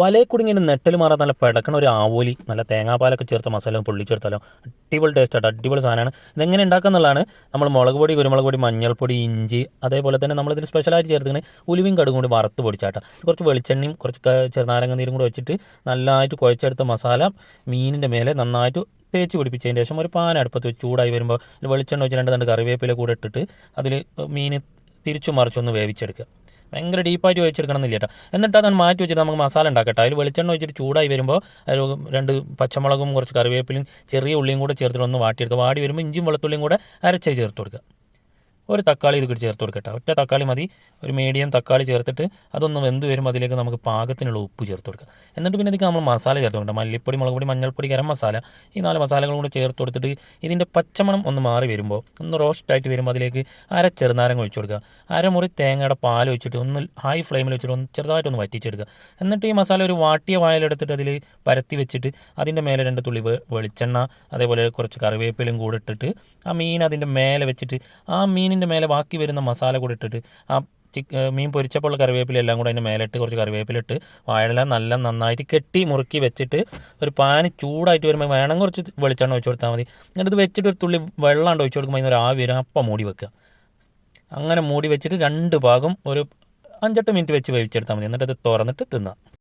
വലയെ കുടുങ്ങിന് നെട്ടൽ മാറാൻ നല്ല പിടക്കണ ഒരു ആവോലി നല്ല തേങ്ങാപ്പാലൊക്കെ ചേർത്ത മസാല പൊള്ളിച്ചെടുത്താലോ? അടിപൊളി ടേസ്റ്റ് ആട്ടോ അടിപൊളി സാധനമാണ്. ഇതെങ്ങനെ ഉണ്ടാക്കുക എന്നുള്ളതാണ് നമ്മൾ മുളക് പൊടി കുരുമുളക് പൊടി മഞ്ഞൾപ്പൊടി ഇഞ്ചി അതേപോലെ തന്നെ നമ്മളിതിൽ സ്പെഷ്യലായിട്ട് ചേർത്തിങ്ങനെ ഉലുവയും കടുകും കൂടി വറുത്ത് പൊടിച്ചാട്ടോ. കുറച്ച് വെളിച്ചെണ്ണയും കുറച്ച് ചെറുനാരങ്ങ നീരും കൂടി വെച്ചിട്ട് നല്ലതായിട്ട് കുഴച്ചെടുത്ത മസാല മീനിന്റെ മേലെ നന്നായിട്ട് തേച്ച് പിടിപ്പിച്ചതിന് ശേഷം ഒരു പാൻ അടുപ്പത്ത് വെച്ച് ചൂടായി വരുമ്പോൾ വെളിച്ചെണ്ണ വെച്ച് രണ്ട് രണ്ട് കറിവേപ്പില കൂടെ ഇട്ടിട്ട് അതിൽ മീൻ തിരിച്ചു മറിച്ചൊന്ന് വേവിച്ചെടുക്കുക. ഭയങ്കര ഡീപ്പായിട്ട് ഒഴിച്ചെടുക്കണം എന്നില്ല കേട്ടോ എന്നിട്ട് അതൊന്ന് മാറ്റി വെച്ചിട്ട് നമുക്ക് മസാല ഉണ്ടാക്കട്ടെ. അതിൽ വെളിച്ചെണ്ണ വെച്ചിട്ട് ചൂടായി വരുമ്പോൾ അതിൽ രണ്ട് പച്ചമുളകും കുറച്ച് കറിവേപ്പിലും ചെറിയ ഉള്ളിയും കൂടെ ചേർത്തിട്ട് ഒന്ന് വാട്ടിയെടുക്കുക. വാടി വരുമ്പോൾ ഇഞ്ചിയും വെളുത്തുള്ളിയും കൂടെ അരച്ചായി ചേർത്ത് കൊടുക്കുക. ഒരു തക്കാളി ഇതൊക്കെ ചേർത്ത് കൊടുക്കട്ടെ. ഒറ്റ തക്കാളി മതി. ഒരു മീഡിയം തക്കാളി ചേർത്തിട്ട് അതൊന്ന് വെന്ത് വരുമ്പോൾ അതിലേക്ക് നമുക്ക് പാകത്തിനുള്ള ഉപ്പ് ചേർത്ത് കൊടുക്കുക എന്നിട്ട് പിന്നെ ഇതിലേക്ക് നമ്മൾ മസാല ചേർത്ത് കൊടുക്കുക മല്ലിപ്പൊടി മുളക് പൊടി മഞ്ഞൾപ്പൊടി ഗരം മസാല ഈ നാല് മസാലകളും കൂടി ചേർത്ത് കൊടുത്തിട്ട് ഇതിന്റെ പച്ചമണം ഒന്ന് മാറി വരുമ്പോൾ ഒന്ന് റോസ്റ്റ് ആയിട്ട് വരുമ്പോൾ അതിലേക്ക് അര ചെറുനാരങ്ങ ഒഴിച്ചു കൊടുക്കുക. അരമുറി തേങ്ങയുടെ പാൽ ഒഴിച്ചിട്ട് ഒന്ന് ഹൈ ഫ്ലെയിമിൽ വെച്ചിട്ട് ഒന്ന് ചെറുതായിട്ട് ഒന്ന് വറ്റിച്ചെടുക്കുക. എന്നിട്ട് ഈ മസാല ഒരു വാട്ടിയ വായലെടുത്തിട്ട് അതിൽ പരത്തി വെച്ചിട്ട് അതിന്റെ മേലെ രണ്ട് തുള്ളി വെളിച്ചെണ്ണ അതേപോലെ കുറച്ച് കറിവേപ്പിലും കൂടെ ഇട്ടിട്ട് ആ മീൻ അതിന്റെ മേലെ വെച്ചിട്ട് ആ മീനിന്റെ മേലെ ബാക്കി വരുന്ന മസാല കൂടി ഇട്ടിട്ട് ആ ചിക്ക് മീൻ പൊരിച്ചപ്പോൾ കറിവേപ്പില എല്ലാം കൂടെ അതിന്റെ മേലിട്ട് കുറച്ച് കറിവേപ്പിലിട്ട് വാഴല നല്ല നന്നായിട്ട് കെട്ടി മുറുക്കി വെച്ചിട്ട് ഒരു പാന് ചൂടായിട്ട് വരുമ്പോൾ വേണം കുറച്ച് വെളിച്ചെണ്ണ ഒഴിച്ചു കൊടുത്താൽ മതി. എന്നിട്ട് ഇത് വെച്ചിട്ട് ഒരു തുള്ളി വെള്ളം ഒഴിച്ചു കൊടുക്കുമ്പോൾ അതിനൊരു ആവി വരും. അപ്പം മൂടി വെക്കുക. അങ്ങനെ മൂടി വെച്ചിട്ട് രണ്ട് ഭാഗം ഒരു അഞ്ചെട്ട് മിനിറ്റ് വെച്ച് വേവിച്ചെടുത്താൽ മതി. എന്നിട്ട് അത് തുറന്നിട്ട് തിന്നാം.